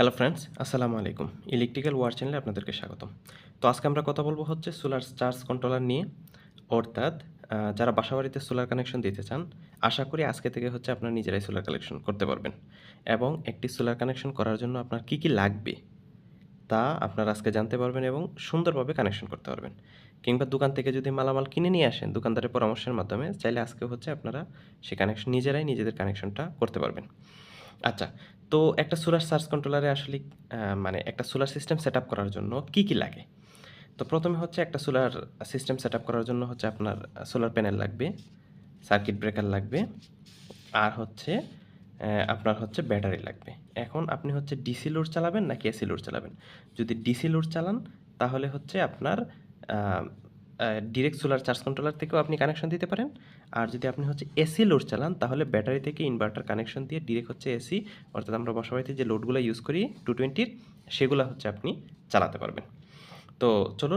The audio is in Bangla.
হ্যালো ফ্রেন্ডস আসসালামু আলাইকুম। ইলেকট্রিক্যাল ওয়ার চ্যানেলে আপনাদেরকে স্বাগতম। তো আজকে আমরা কথা বলব হচ্ছে সোলার চার্জ কন্ট্রোলার নিয়ে। অর্থাৎ যারা বাসাবাড়িতে সোলার কানেকশন দিতে চান, আশা করি আজকে থেকে হচ্ছে আপনারা নিজেরাই সোলার কানেকশন করতে পারবেন। এবং একটি সোলার কানেকশন করার জন্য আপনার কী কী লাগবে, তা আপনারা আজকে জানতে পারবেন এবং সুন্দরভাবে কানেকশন করতে পারবেন। কিংবা দোকান থেকে যদি মালামাল কিনে নিয়ে আসেন, দোকানদারের পরামর্শের মাধ্যমে, চাইলে আজকে হচ্ছে আপনারা সেই কানেকশন নিজেরাই নিজেদের কানেকশনটা করতে পারবেন। আচ্ছা তো একটা সোলার চার্জ কন্ট্রোলারে আসলে মানে একটা সোলার সিস্টেম সেট করার জন্য কি কি লাগে? তো প্রথমে হচ্ছে একটা সোলার সিস্টেম সেট করার জন্য হচ্ছে আপনার সোলার প্যানেল লাগবে সার্কিট ব্রেকার লাগবে, আর হচ্ছে আপনার হচ্ছে ব্যাটারি লাগবে। এখন আপনি হচ্ছে ডিসি লোড চালাবেন নাকি এসি লোড চালাবেন? যদি ডিসি লোড চালান, তাহলে হচ্ছে আপনার ডিরেক্ট সোলার চার্জ কন্ট্রোলার থেকেও আপনি কানেকশন দিতে পারেন। আর যদি আপনি হচ্ছে এসি লোড চালান, তাহলে ব্যাটারি থেকে ইনভার্টার কানেকশন দিয়ে ডিরেক্ট হচ্ছে এসি অর্থাৎ আমরা বসবাড়িতে যে লোডগুলো ইউজ করি টু টোয়েন্টির সেগুলো হচ্ছে আপনি চালাতে পারবেন। তো চলুন